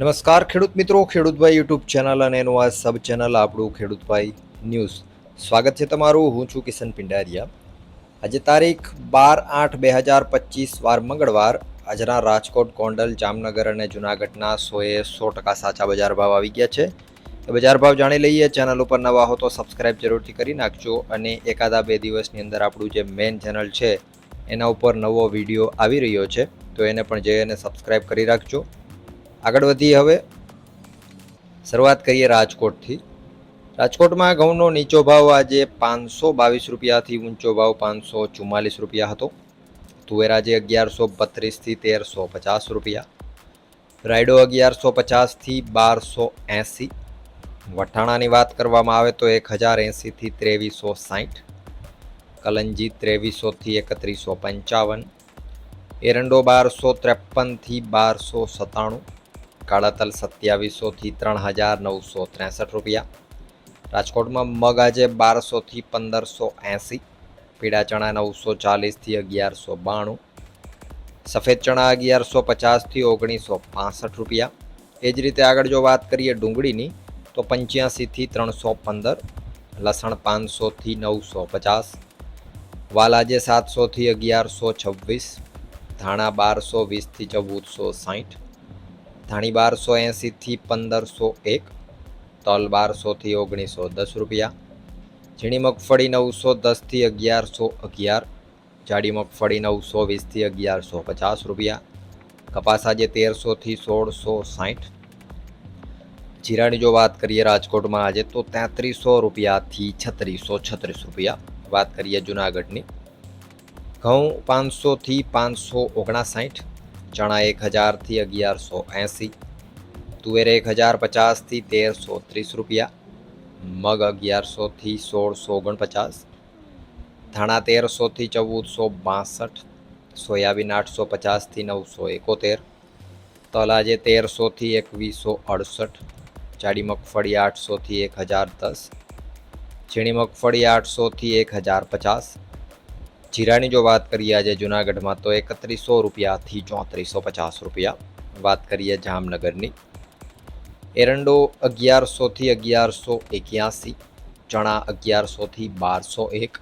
નમસ્કાર ખેડૂત મિત્રો ખેડૂતભાઈ યુટ્યુબ ચેનલ અને એનું આ સબ ચેનલ આપણું ખેડૂતભાઈ ન્યૂઝ. સ્વાગત છે તમારું, હું છું કિશન પિંડારિયા. આજે તારીખ બાર આઠ બે હજાર પચીસ, વાર મંગળવાર, આજના રાજકોટ, ગોંડલ, જામનગર અને જુનાગઢના સોએ સો ટકા સાચા બજાર ભાવ આવી ગયા છે. એ બજાર ભાવ જાણી લઈએ, ચેનલ ઉપર નવા હો તો સબસ્ક્રાઈબ જરૂરથી કરી નાખજો અને એકાદા બે દિવસની અંદર આપણું જે મેઇન ચેનલ છે, એના ઉપર નવો વીડિયો આવી રહ્યો છે, તો એને પણ જઈ અને સબસ્ક્રાઇબ કરી રાખજો. આગળ વધીએ હવે. શરૂઆત કરીએ રાજકોટથી. રાજકોટમાં ઘઉંનો નીચો ભાવ આજે પાંચસો બાવીસ રૂપિયાથી ઊંચો ભાવ પાંચસો ચુમ્માલીસ રૂપિયા હતો. તુવેર આજે અગિયારસો બત્રીસથી તેરસો પચાસ રૂપિયા. રાયડો અગિયારસો પચાસથી બારસો એંસી. વઠાણાની વાત કરવામાં આવે તો એક હજાર એંસીથી ત્રેવીસો સાઠ કલંજી ત્રેવીસોથી એકત્રીસો પંચાવન. એરંડો બારસો ત્રેપનથી બારસો સત્તાણું. કાળા તલ સત્યાવીસોથી ત્રણ હજાર નવસો ત્રેસઠ રૂપિયા. રાજકોટમાં મગ આજે બારસોથી પંદરસો એંસી, પીળા ચણા નવસો ચાલીસથી અગિયારસો બાણું, સફેદ ચણા અગિયારસો પચાસથી ઓગણીસો પાસઠ રૂપિયા. એ જ રીતે આગળ જો વાત કરીએ ડુંગળીની, તો પંચ્યાસીથી ત્રણસો પંદર, લસણ પાંચસોથી નવસો પચાસ વાલાજે સાતસોથી અગિયારસો છવ્વીસ, ધાણા બારસો વીસથી ચૌદસો સાઠ ધાણી બારસો એંસીથી પંદરસો એક, તલ બારસોથી ઓગણીસો દસ રૂપિયા, ઝીણી મગફળી નવસો દસથી અગિયારસો અગિયાર, જાડી મગફળી નવસો વીસથી અગિયારસો પચાસ રૂપિયા, કપાસ આજે તેરસોથી સોળસો સાઠ. જીરાની જો વાત કરીએ રાજકોટમાં આજે તો તેત્રીસો રૂપિયાથી છત્રીસો છત્રીસ રૂપિયા. વાત કરીએ જુનાગઢની. ઘઉં પાંચસોથી પાંચસો ઓગણસાઠ ચણા એક હજારથી અગિયારસો એંસી. તુવેર એક હજાર પચાસથી તેરસો ત્રીસ રૂપિયા. મગ અગિયારસોથી સોળસો ઓગણપચાસ. ધાણા તેરસોથી ચૌદસો બાસઠ. સોયાબીન આઠસો પચાસથી નવસો એકોતેર. તલ આજે તેરસોથી એકવીસો અડસઠ. જાડી મગફળી આઠસોથી એક હજાર દસ. ઝીણી મગફળી આઠસોથી એક હજાર પચાસ. જીરાની જો વાત કરીએ આજે જુનાગઢમાં, તો એકત્રીસો રૂપિયાથી ચોત્રીસો પચાસ રૂપિયા. વાત કરીએ જામનગરની. એરંડો અગિયારસોથી અગિયારસો એક્યાસી, ચણા અગિયારસોથી બારસો એક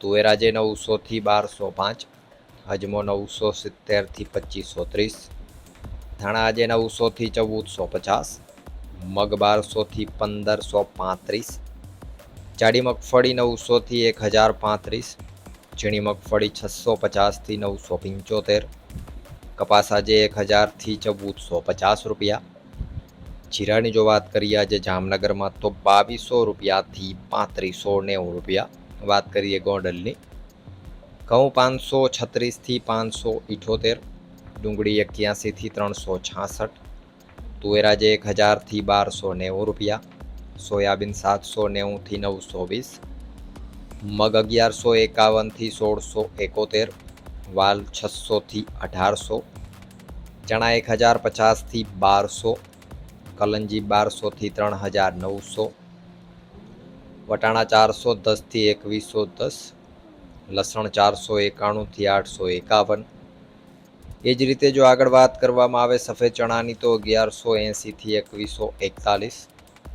તુવેરાજે નવસોથી બારસો પાંચ, હજમો નવસો સિત્તેરથી પચીસો ત્રીસ, ધાણા આજે નવસોથી ચૌદસો પચાસ, મગ બારસોથી પંદરસો પાંત્રીસ, જાડી મગફળી નવસોથી એક હજાર પાંત્રીસ ઝીણી મગફળી છસો પચાસથી નવસો પંચોતેર, કપાસ આજે એક હજારથી ચૌદસો પચાસ રૂપિયા. જીરાની જો વાત કરીએ આજે જામનગરમાં તો બાવીસો રૂપિયાથી પાંત્રીસો નેવું રૂપિયા. વાત કરીએ ગોંડલની. ઘઉં પાંચસો છત્રીસથી પાંચસો ઇઠોતેર, ડુંગળી એક્યાસીથી ત્રણસો છાસઠ, તુવેર આજે એક હજારથી બારસો નેવું રૂપિયા, સોયાબીન સાતસો નેવુંથી નવસો વીસ મગ અગિયારસો એકાવનથી સોળસો એકોતેર, વાલ છસોથી અઢારસો, ચણા એક હજાર પચાસથી બારસો, કલંજી બારસોથી ત્રણ હજાર નવસો, વટાણા ચારસો દસથી એકવીસો દસ, લસણ ચારસો એકાણુંથી આઠસો એકાવન. એ જ રીતે જો આગળ વાત કરવામાં આવે, સફેદ ચણાની તો અગિયારસો એંસીથી એકવીસો એકતાલીસ,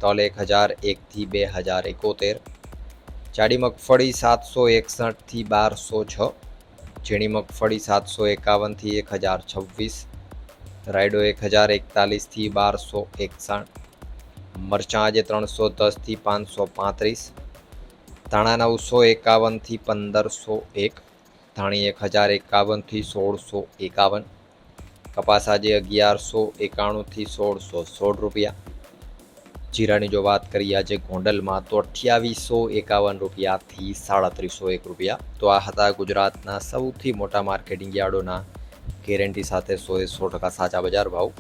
તલ એક હજાર એકથી બે હજાર એકોતેર જાડી મગફળી સાતસો એકસઠથી બારસો છ, ઝીણી મગફળી સાતસો એકાવનથી એક હજાર છવ્વીસ, રાયડો એક હજાર એકતાલીસથી બારસો એકસઠ, મરચાં આજે ત્રણસો દસથી પાંચસો પાંત્રીસ, ધાણા નવસો એકાવનથી પંદરસો એક, ધાણી એક હજાર એકાવનથી સોળસો એકાવન, કપાસ આજે અગિયારસો એકાણુંથી સોળસો સોળ રૂપિયા જીરાની જો વાત કરીએ આજે ગોંડલમાં તો અઠ્યાવીસો એકાવન રૂપિયાથી સાડત્રીસો એક રૂપિયા. તો આ હતા ગુજરાતના સૌથી મોટા માર્કેટિંગ યાર્ડોના ગેરંટી સાથે સો એ સો ટકા સાચા બજાર ભાવ.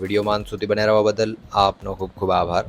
વિડીયોમાં અંત સુધી બને રહેવા બદલ આપનો ખૂબ ખૂબ આભાર.